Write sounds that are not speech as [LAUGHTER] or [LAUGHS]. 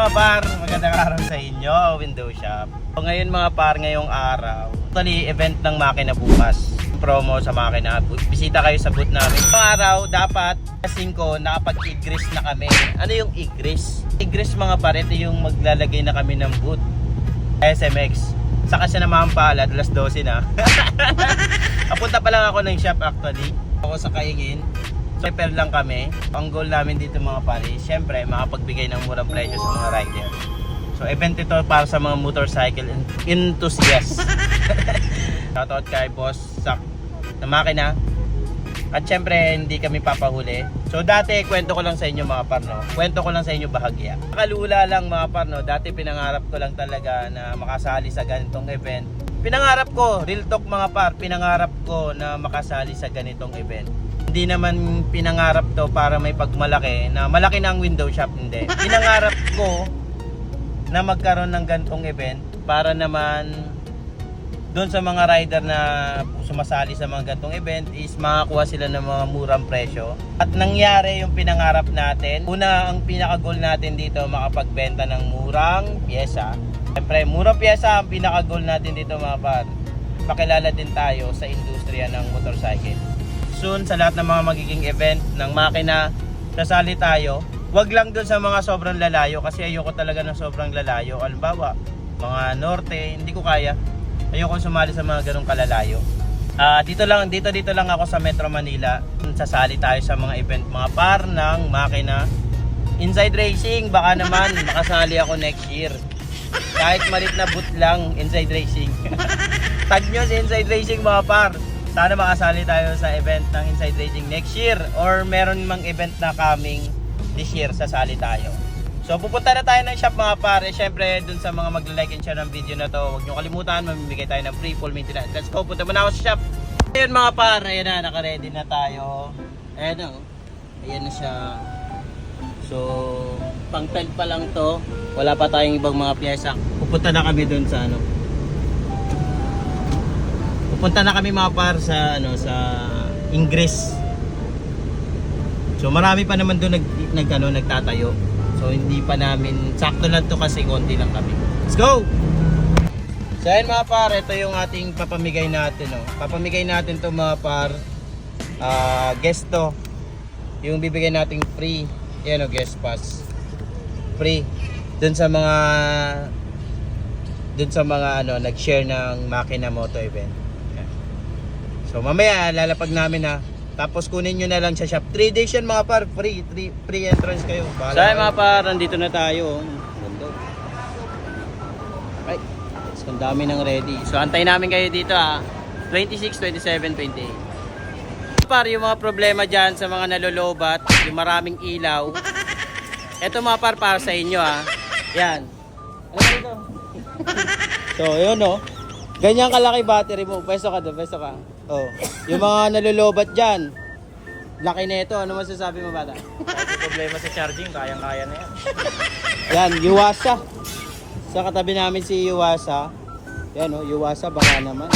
mga par, magandang araw sa inyo, window shop. So, ngayon mga par, ngayong araw, actually event ng makina bukas. Promo sa makina. Bisita kayo sa booth namin. Ngayong araw, dapat kasing ko nakapag-igris na kami. Ano yung igris? Igris mga par, ito yung maglalagay na kami ng booth. SMX. Saka siya naman pala, alas 12 na. [LAUGHS] Apunta pa lang ako ng shop actually. Ako sa Kaingin. Prepare lang kami. Ang goal namin dito mga pare, syempre, makapagbigay ng murang presyo sa mga rider. So, event ito para sa mga motorcycle en- enthusiasts. [LAUGHS] Shoutout kay Boss Sak na makina. At syempre, hindi kami papahuli. So, dati, kwento ko lang sa inyo mga parno. Kwento ko lang sa inyo bahagya. Kalula lang mga parno. Dati, pinangarap ko lang talaga na makasali sa ganitong event. Pinangarap ko, real talk mga par, pinangarap ko na makasali sa ganitong event. Hindi naman pinangarap to para may pagmalaki na malaki na ang window shop, hindi. Pinangarap [LAUGHS] ko na magkaroon ng ganitong event para naman doon sa mga rider na sumasali sa mga ganitong event is makakuha sila ng mga murang presyo. At nangyari yung pinangarap natin. Una, ang pinaka-goal natin dito makapagbenta ng murang pyesa. Siyempre, murang pyesa ang pinaka-goal natin dito mga par. Pakilala din tayo sa industriya ng motorcycle. Soon, sa lahat ng mga magiging event ng makina, sasali tayo. Huwag lang doon sa mga sobrang lalayo kasi ayoko talaga ng sobrang lalayo. Halimbawa, mga norte, hindi ko kaya. Ayoko sumali sa mga ganong kalalayo. Ah, dito lang dito dito lang ako sa Metro Manila. Sasali tayo sa mga event mga par ng makina. Inside racing, baka naman [LAUGHS] makasali ako next year. Kahit malit na boot lang, inside racing. [LAUGHS] Tag nyo sa inside racing mga par. Sana makasali tayo sa event ng inside racing next year or meron mang event na coming this year sasali tayo. So pupunta na tayo ng shop mga pare. Siyempre dun sa mga mag-like and share ng video na to, huwag nyo kalimutan, mamimigay tayo ng free full maintenance. Let's go, punta muna ako sa shop. Ayun mga pare, ayan na, naka-ready na tayo. Ayan na, oh. ayan na siya. So, pang 10 pa lang to. Wala pa tayong ibang mga pyesa. Pupunta na kami dun sa ano. Pupunta na kami mga par sa ano sa Ingres. So marami pa naman doon nag, nag ano, nagtatayo. So hindi pa namin sakto lang to kasi konti lang kami. Let's go. So ayun mga par, ito yung ating papamigay natin, no. Papamigay natin to mga par ah guest to. Yung bibigay nating free, yan o guest pass. Free dun sa mga dun sa mga ano nag-share ng makina moto event. So mamaya lalapag namin ha. Tapos kunin nyo na lang sa shop. 3 days yan mga par. Free. Free, free entrance kayo. Bahala so mga par, nandito na tayo. Ganda. Ay, so, ang dami nang ready. So antay namin kayo dito ha. 26, 27, 28. Par, yung mga problema dyan sa mga nalolobat, yung maraming ilaw. Ito mga par para sa inyo ha. Yan. Ano ito? [LAUGHS] so, yun no. Ganyan kalaki battery mo. Pwesto ka doon, pwesto ka. Oh. Yung mga nalolobat dyan. Laki na ito. Ano masasabi mo bata? Problema sa charging, kayang-kaya na yan. Yan, Yuwasa. Sa katabi namin si Yuwasa. Yan oh, Yuwasa baka naman.